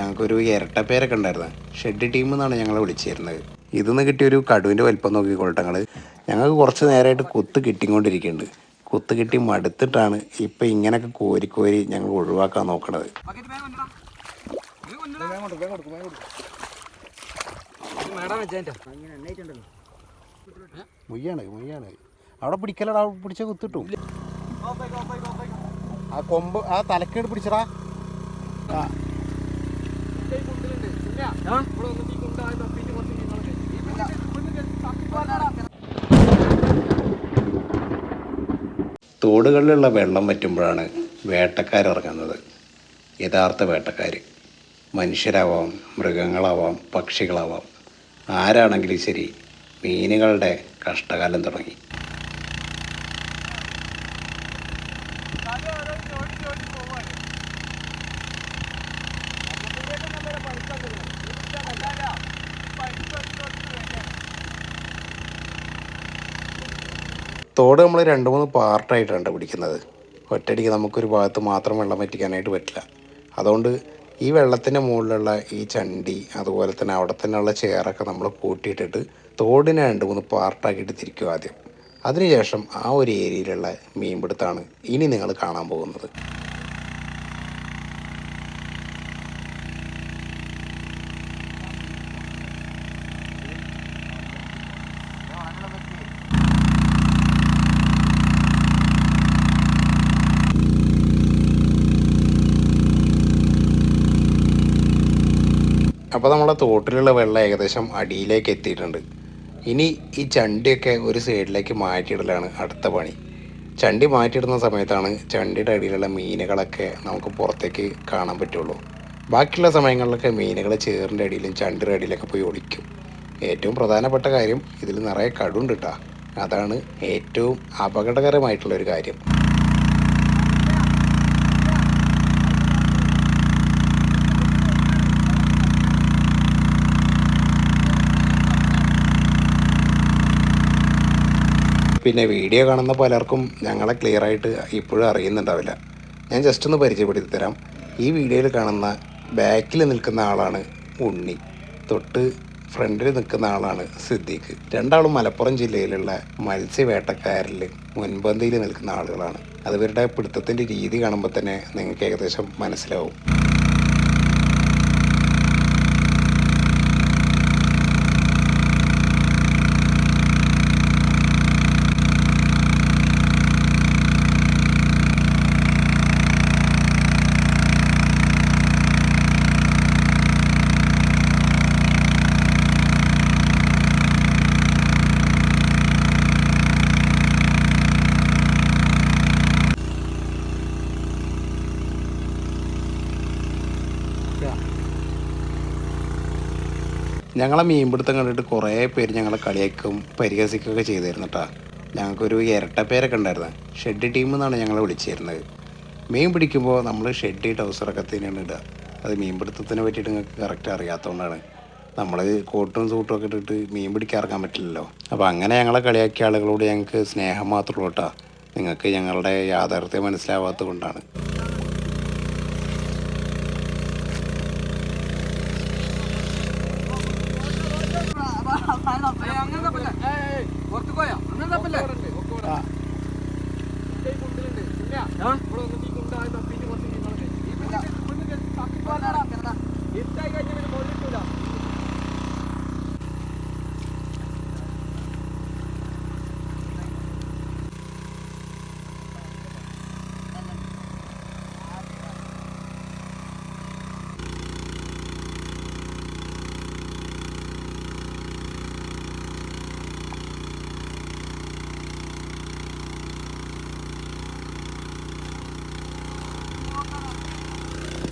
ഞങ്ങൾക്കൊരു ഇരട്ടപ്പേരൊക്കെ ഉണ്ടായിരുന്നു. Shed team എന്നാണ് ഞങ്ങളെ വിളിച്ചിരുന്നത്. ഇതിന്ന് കിട്ടിയൊരു കടുവിന്റെ വലിപ്പം നോക്കിക്കോട്ടെ ഞങ്ങൾ ഞങ്ങൾക്ക് കുറച്ച് നേരമായിട്ട് കുത്ത് കിട്ടിക്കൊണ്ടിരിക്കുന്നുണ്ട്. കുത്ത് കിട്ടി മടുത്തിട്ടാണ് ഇപ്പം ഇങ്ങനെയൊക്കെ കോരി കോരി ഞങ്ങൾ ഒഴിവാക്കാൻ നോക്കണത്. മുയ്യാണ് മുയ്യാണ്. അവിടെ പിടിക്കലടാ പിടിച്ച കുത്തിട്ടു. ആ കൊമ്പ് ആ തലക്കേട് പിടിച്ചടാ. ആ. തോടുകളിലുള്ള വെള്ളം വറ്റുമ്പോഴാണ് വേട്ടക്കാരിറങ്ങുന്നത് യഥാർത്ഥ വേട്ടക്കാർ മനുഷ്യരാവാം മൃഗങ്ങളാവാം പക്ഷികളാവാം. ആരാണെങ്കിലും ശരി മീനുകളുടെ കഷ്ടകാലം തുടങ്ങി. തോട് നമ്മൾ രണ്ട് മൂന്ന് പാർട്ടായിട്ടാണ് പിടിക്കുന്നത്. ഒറ്റയടിക്ക് നമുക്കൊരു ഭാഗത്ത് മാത്രം വെള്ളം വറ്റിക്കാനായിട്ട് പറ്റില്ല. അതുകൊണ്ട് ഈ വെള്ളത്തിന്റെ മുകളിലുള്ള ഈ ചണ്ടി അതുപോലെ തന്നെ അവിടെ തന്നെയുള്ള ചെയറൊക്കെ നമ്മൾ കൂട്ടിയിട്ടിട്ട് തോടിനെ രണ്ട് മൂന്ന് പാർട്ടാക്കിയിട്ട് തിരിക്കും ആദ്യം. അതിനുശേഷം ആ ഒരു ഏരിയയിലുള്ള മീൻപിടുത്താണ് ഇനി നിങ്ങൾ കാണാൻ പോകുന്നത്. അപ്പോൾ നമ്മുടെ തോട്ടിലുള്ള വെള്ളം ഏകദേശം അടിയിലേക്ക് എത്തിയിട്ടുണ്ട്. ഇനി ഈ ചണ്ടിയൊക്കെ ഒരു സൈഡിലേക്ക് മാറ്റിയിടലാണ് അടുത്ത പണി. ചണ്ടി മാറ്റിയിടുന്ന സമയത്താണ് ചണ്ടിയുടെ അടിയിലുള്ള മീനുകളൊക്കെ നമുക്ക് പുറത്തേക്ക് കാണാൻ പറ്റുള്ളൂ. ബാക്കിയുള്ള സമയങ്ങളിലൊക്കെ മീനുകൾ ചേറിന്റെ അടിയിലും ചണ്ടിയുടെ അടിയിലൊക്കെ പോയി ഒളിക്കും. ഏറ്റവും പ്രധാനപ്പെട്ട കാര്യം ഇതിൽ നിറയെ കടുണ്ട് കേട്ടോ അതാണ് ഏറ്റവും അപകടകരമായിട്ടുള്ള ഒരു കാര്യം. പിന്നെ വീഡിയോ കാണുന്ന പലർക്കും ഞങ്ങളെ ക്ലിയർ ആയിട്ട് ഇപ്പോഴും അറിയുന്നുണ്ടാവില്ല. ഞാൻ ജസ്റ്റ് ഒന്ന് പരിചയപ്പെടുത്തി തരാം ഈ വീഡിയോയിൽ കാണുന്ന ബാക്കിൽ നിൽക്കുന്ന ആളാണ് ഉണ്ണി. തൊട്ട് ഫ്രണ്ടിൽ നിൽക്കുന്ന ആളാണ് സിദ്ദീഖ്. രണ്ടാളും മലപ്പുറം ജില്ലയിലുള്ള മത്സ്യവേട്ടക്കാരിൽ മുൻപന്തിയിൽ നിൽക്കുന്ന ആളുകളാണ്. അതവരുടെ പിടുത്തത്തിന്റെ രീതി കാണുമ്പോൾ തന്നെ നിങ്ങൾക്ക് ഏകദേശം മനസ്സിലാവും. ഞങ്ങളെ മീൻപിടുത്തം കണ്ടിട്ട് കുറേ പേര് ഞങ്ങളെ കളിയാക്കും പരിഹസിക്കുകയൊക്കെ ചെയ്തിരുന്നു കേട്ടോ ഞങ്ങൾക്കൊരു ഇരട്ടപ്പേരൊക്കെ ഉണ്ടായിരുന്നു. ഷെഡ് ടീം എന്നാണ് ഞങ്ങളെ വിളിച്ചിരുന്നത്. മീൻ പിടിക്കുമ്പോൾ നമ്മൾ ഷെഡ് ടൗസറൊക്കെ തന്നെയാണ് ഇടുക. അത് മീൻപിടുത്തത്തിനെ പറ്റിയിട്ട് നിങ്ങൾക്ക് കറക്റ്റ് അറിയാത്തതുകൊണ്ടാണ് നമ്മൾ കോട്ടും സൂട്ടും ഒക്കെ ഇട്ടിട്ട് മീൻ പിടിക്കാൻ ഇറങ്ങാൻ പറ്റില്ലല്ലോ. അപ്പോൾ അങ്ങനെ ഞങ്ങളെ കളിയാക്കിയ ആളുകളോട് ഞങ്ങൾക്ക് സ്നേഹം മാത്രമേ ഉള്ളൂ കേട്ടോ. നിങ്ങൾക്ക് ഞങ്ങളുടെ യാഥാർത്ഥ്യം മനസ്സിലാവാത്തത് കൊണ്ടാണ്. അങ്ങനെ തപ്പല്ലേ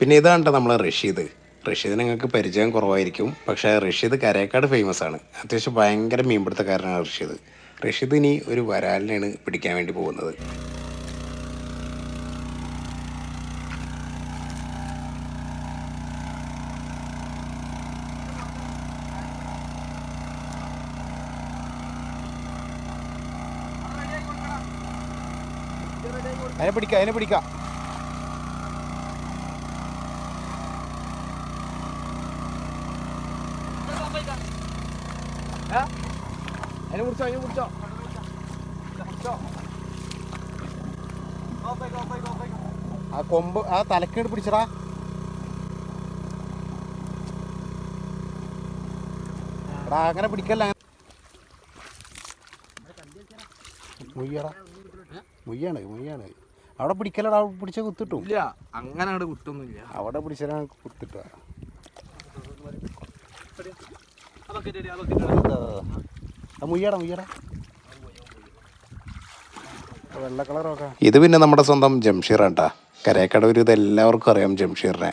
പിന്നെ ഇതാണ് നമ്മളെ റഷീദ്. റഷീദ് നിങ്ങൾക്ക് പരിചയം കുറവായിരിക്കും. പക്ഷേ റഷീദ് കരേക്കാട് ഫേമസ് ആണ്. അത്യാവശ്യം ഭയങ്കര മീൻപിടുത്തക്കാരനാണ് റഷീദ്. റഷീദ് ഇനി ഒരു വരാലിനെയാണ് പിടിക്കാൻ വേണ്ടി പോകുന്നത്. അതിനെ പിടിക്കാം അതിനെ പിടിക്കാം. അതിനെ കുറിച്ചോ അതിനെ കുറിച്ചോ ആ കൊമ്പ് ആ തലക്കേട് പിടിച്ചടാ. എടാ അങ്ങനെ പിടിക്കല്ല. മുയ്യടാ. മുയ്യാണ് മുയ്യാണ്. അവിടെ പിടിക്കലടാ പിടിച്ച കുത്തിട്ടു. ഇല്ല അങ്ങനെ അവിടെ കുത്തൊന്നുമില്ല അവിടെ പിടിച്ചാൽ കുത്തിട്ട. മുയ്യടാ മുയ്യടാ. വെള്ള കളറൊക്കെ. ഇത് പിന്നെ നമ്മുടെ സ്വന്തം ജംഷീർ കേട്ടാ കരേക്കടവർ ഇത് എല്ലാവർക്കും അറിയാം ജംഷീറിനെ.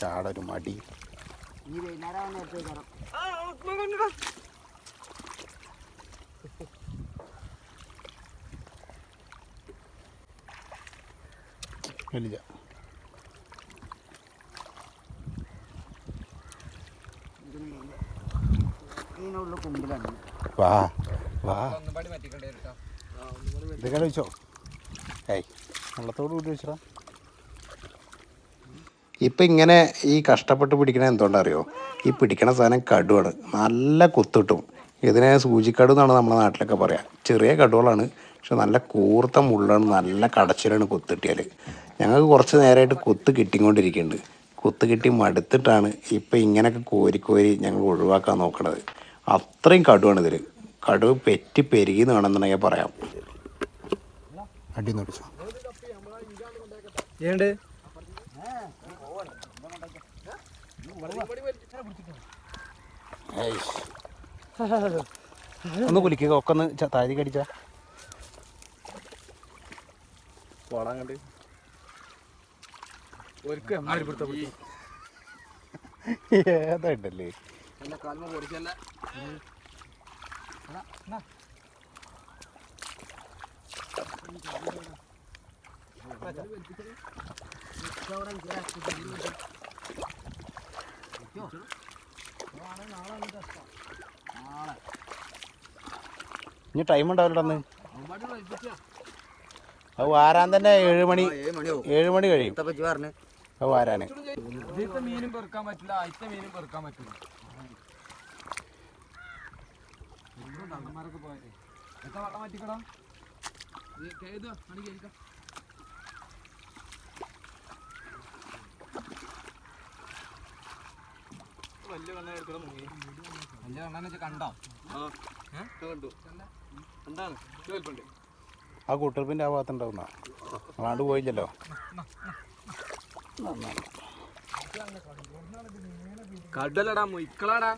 ചാടൊരു മടി. ഈ വൈകുന്നേരം നേരത്തെ കയറാം വലിയ. വാ വാ. ഇത് കഴിച്ചോ ഏയ് വെള്ളത്തോട് കൂടി വെച്ചടാ. ഇപ്പം ഇങ്ങനെ ഈ കഷ്ടപ്പെട്ട് പിടിക്കണ എന്തുകൊണ്ടറിയോ? ഈ പിടിക്കണ സാധനം കടുവാണ്. നല്ല കുത്തിട്ടും. ഇതിനെ സൂചിക്കടു എന്നാണ് നമ്മുടെ നാട്ടിലൊക്കെ പറയുക ചെറിയ കടുവളാണ് പക്ഷെ നല്ല കൂർത്ത മുള്ളാണ് നല്ല കടച്ചിലാണ് കുത്തിട്ടിയാൽ ഞങ്ങൾക്ക് കുറച്ച് നേരമായിട്ട് കുത്ത് കിട്ടിക്കൊണ്ടിരിക്കുന്നുണ്ട്. കുത്ത് കിട്ടി മടുത്തിട്ടാണ് ഇപ്പം ഇങ്ങനെയൊക്കെ കോരി കോരി ഞങ്ങൾ ഒഴിവാക്കാൻ നോക്കണത്. അത്രയും കടുവാണ് ഇതിൽ കടുവ് പെറ്റി പെരുകി എന്ന് വേണമെന്നുണ്ടെങ്കിൽ പറയാം. ഏണ്ട്? ഒന്ന് കുലിക്കുക ഒക്കെ ഒന്ന് താരി താഴി കടിച്ച ഏതായിട്ടല്ലേ എന്നെ കാൽമ പൊടിച്ചല്ല? ഇനി ടൈം ഉണ്ടാവില്ല അന്ന്. അത് വാരാൻ തന്നെ ഏഴ് മണി ഏഴ് മണി കഴിയും. അത് വാരാന്. മീനും പെറുക്കാൻ പറ്റില്ല അയത്തെ മീനും പെറുക്കാൻ പറ്റില്ല. തങ്ങന്മാരൊക്കെ പോയത് എത്ര വട്ടം മാറ്റിക്കടാ? ഏത്? മണി കേൾക്കാം വലിയ കണ്ണാന്ന് കണ്ടോ? കണ്ടു. എന്താണ്? വലിപ്പുണ്ട്. ആ കൂട്ടുറപ്പിന്റെ ആ ഭാഗത്തുണ്ടാവുന്ന. അതാണ്ട് പോയില്ലല്ലോ. കടലടാ മൊയ്ക്കളാടാ.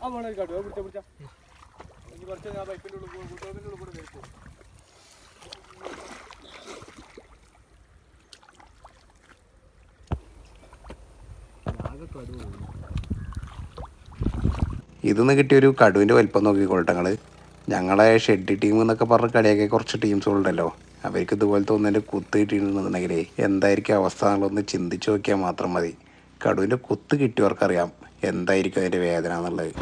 ആ വേണേ കടുവ പിടിച്ച പിടിച്ച. ഇനി കുറച്ച് ഞാൻ ബൈക്കിന്റെ ഉള്ളിൽ കൂടെ കൂട്ടുകാരുടെ ഉള്ളിൽ കൂടെ കഴിക്കും ഇതിന്ന് കിട്ടിയൊരു കടുവിന്റെ വലിപ്പം നോക്കിക്കോളട്ടെ ഞങ്ങൾ ഞങ്ങളെ ഷെഡ് ടീം എന്നൊക്കെ പറഞ്ഞ കളിയൊക്കെ കുറച്ച് ടീംസുകളുണ്ടല്ലോ അവർക്ക് ഇതുപോലത്തെ ഒന്നിന്റെ കുത്ത് എന്തായിരിക്കും അവസ്ഥ എന്നുള്ളതൊന്ന് ചിന്തിച്ച് നോക്കിയാൽ മാത്രം മതി. കടുവിന്റെ കുത്ത് കിട്ടിയവർക്കറിയാം എന്തായിരിക്കും അതിന്റെ വേദന എന്നുള്ളത്.